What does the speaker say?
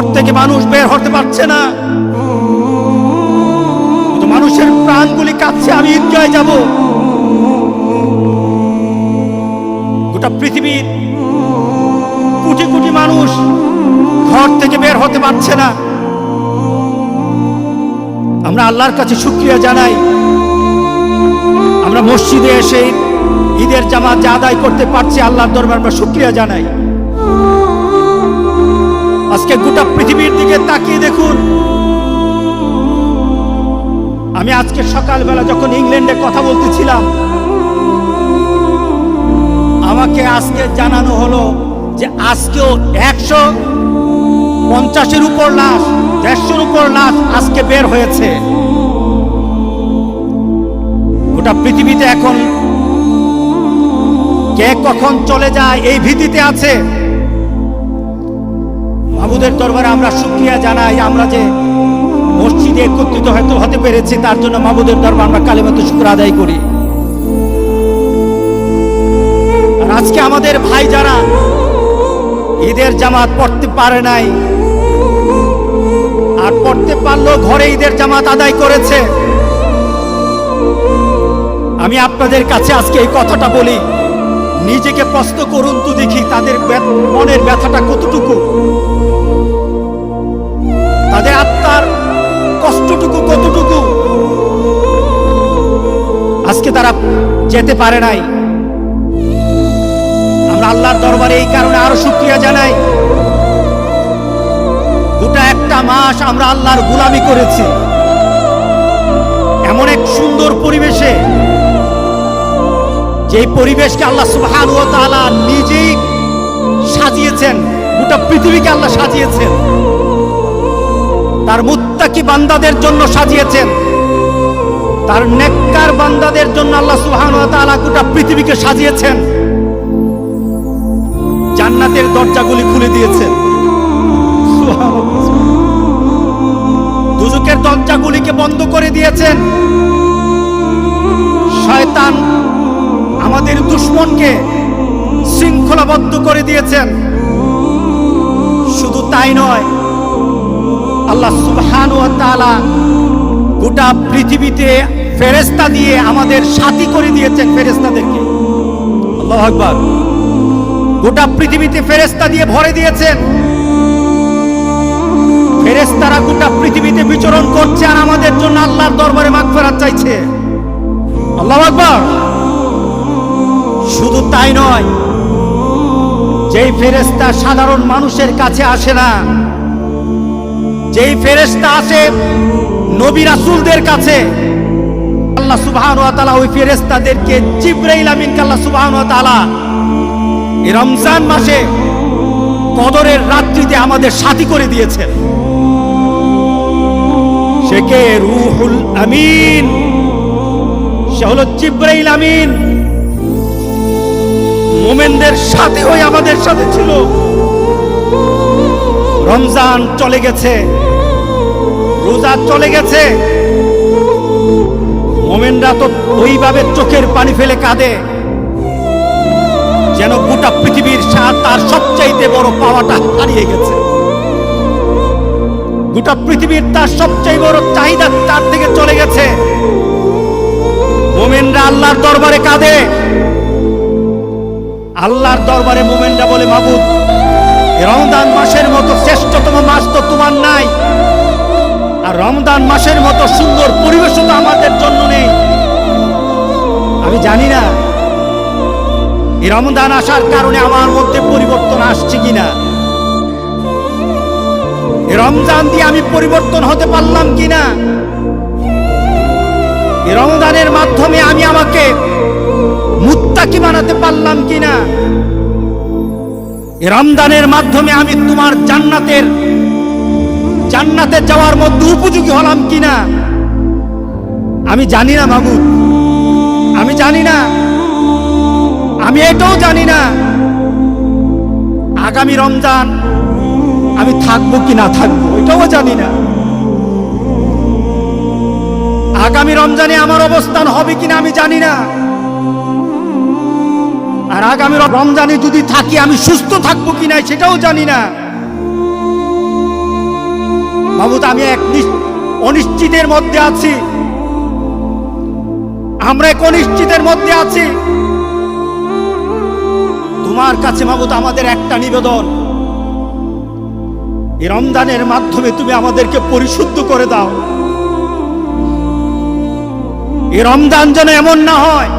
ঘর থেকে মানুষ বের হতে পারছে না। মানুষের প্রাণগুলি কাঁদছে আমি ঈদগায় যাব। গোটা পৃথিবীর কোটি কোটি মানুষ ঘর থেকে বের হতে পারছে না। আমরা আল্লাহর কাছে শুক্রিয়া জানাই। আমরা মসজিদে এসে ঈদের জামাত আদায় করতে পারছি, আল্লাহর দরবার আমরা শুক্রিয়া জানাই। আজকে গোটা পৃথিবীর দিকে তাকিয়ে দেখুন। আমি আজকে সকালবেলা যখন ইংল্যান্ডে কথা বলতেছিলাম, আমাকে আজকে জানানো হলো যে আজকেও একশো পঞ্চাশের উপর লাশ, দেড়শোর উপর লাশ আজকে বের হয়েছে। গোটা পৃথিবীতে এখন কে কখন চলে যায় এই ভীতিতে আছে? মাহবুদের দরবারে আমরা শুক্রিয়া জানাই, আমরা যে মসজিদে একত্রিত হয়তো হতে পেরেছি, তার জন্য মাহবুদের দরবার আমরা কালিমত শুক্র আদায় করি। আর আজকে আমাদের ভাই যারা ঈদের জামাত পড়তে পারে নাই, আর পড়তে পারলেও ঘরে ঈদের জামাত আদায় করেছে, আমি আপনাদের কাছে আজকে এই কথাটা বলি, নিজেকে প্রশ্ন করুন তো দেখি তাদের মনের ব্যথাটা কতটুকু। আত্মার কষ্টটুকু কতটুকু? আজকে তারা যেতে পারে নাই। আমরা আল্লাহর দরবারে এই কারণে আরও শুক্রিয়া জানাই। গোটা একটা মাস আমরা আল্লাহর গুলামি করেছি। এমন এক সুন্দর পরিবেশে যে পরিবেশকে আল্লাহ সুবহান নিজেই সাজিয়েছেন, গোটা পৃথিবীকে আল্লাহ সাজিয়েছেন। তার মুত্তাকি বান্দাদের জন্য সাজিয়েছেন। তার নেককার বান্দাদের জন্য আল্লাহ তাআলা গোটা পৃথিবীকে সাজিয়েছেন। জান্নাতের দরজাগুলি খুলে দিয়েছেন। দুজকের দরজাগুলিকে বন্ধ করে দিয়েছেন। শয়তান আমাদের দুশ্মনকে শৃঙ্খলাবদ্ধ করে দিয়েছেন। শুধু তাই নয় আল্লাহ সুবহান গোটা পৃথিবীতে ফেরেস্তা দিয়ে আমাদের সাথী করে দিয়েছেন ফেরেস্তাদেরকে আল্লাহ আকবার। গোটা পৃথিবীতে ফেরেস্তা দিয়ে ভরে দিয়েছেন। ফেরেস্তারা গোটা পৃথিবীতে বিচরণ করছে আর আমাদের জন্য আল্লাহর দরবারে মাগফিরাত চাইছে। আল্লাহ আকবার। শুধু তাই নয়, যেই ফেরেস্তা সাধারণ মানুষের কাছে আসে না যেই ফেরেস্তা আসে নবী রাসূলদের কাছে, আল্লাহ সুবহানাহু ওয়া তাআলা ওই ফেরেস্তাদেরকে জিবরাইল আমিনকে আল্লাহ তাআলা এই রমজান মাসে কদরের রাত্রিতে আমাদের সাথী করে দিয়েছেন। সে কে? রুহুল আমিন। সে হলো জিব্রাইল আমিন। মোমেনদের সাথে হয়ে আমাদের সাথে ছিল। রমজান চলে গেছে। রোজা চলে গেছে। মোমেনরা তো ওইভাবে চোখের পানি ফেলে কাঁদে। যেন গোটা পৃথিবীর তার সবচাইতে বড় পাওয়াটা হারিয়ে গেছে। গোটা পৃথিবীর তার সবচেয়ে বড় চাহিদা তার থেকে চলে গেছে। মোমেনরা আল্লাহর দরবারে কাঁদে। আল্লাহর দরবারে মোমেনরা বলে, মাবুদ এ রমজান মাসের মতো শ্রেষ্ঠতম মাস তো তোমার নাই। আর রমজান মাসের মতো সুন্দর পরিবেশ তো আমাদের জন্য নেই। আমি জানি না এই রমজান আসার কারণে আমার মধ্যে পরিবর্তন আসছে কিনা। রমজান দিয়ে আমি পরিবর্তন হতে পারলাম কিনা? এই রমজানের মাধ্যমে আমি আমাকে মুত্তাকি বানাতে পারলাম কিনা? এই রমজানের মাধ্যমে আমি তোমার জান্নাতের, জান্নাতে যাওয়ার মধ্যে উপযোগী হলাম কিনা? আমি জানি না মাবুদ আমি জানি না। আমি এটাও জানি না। আগামী রমজান আমি থাকব কি না থাকব, এটাও জানি না। আগামী রমজানে আমার অবস্থান হবে কিনা আমি জানি না। আগামী রমজানে যদি থাকি, আমি সুস্থ থাকব কিনা সেটাও জানি না। মাবুদ আমি এক অনিশ্চিতের মধ্যে আছি। আমরা এক অনিশ্চিতের মধ্যে আছি। তোমার কাছে মাবুদ আমাদের একটা নিবেদন। এই রমজানের মাধ্যমে তুমি আমাদেরকে পরিশুদ্ধ করে দাও। এই রমজান যেন এমন না হয়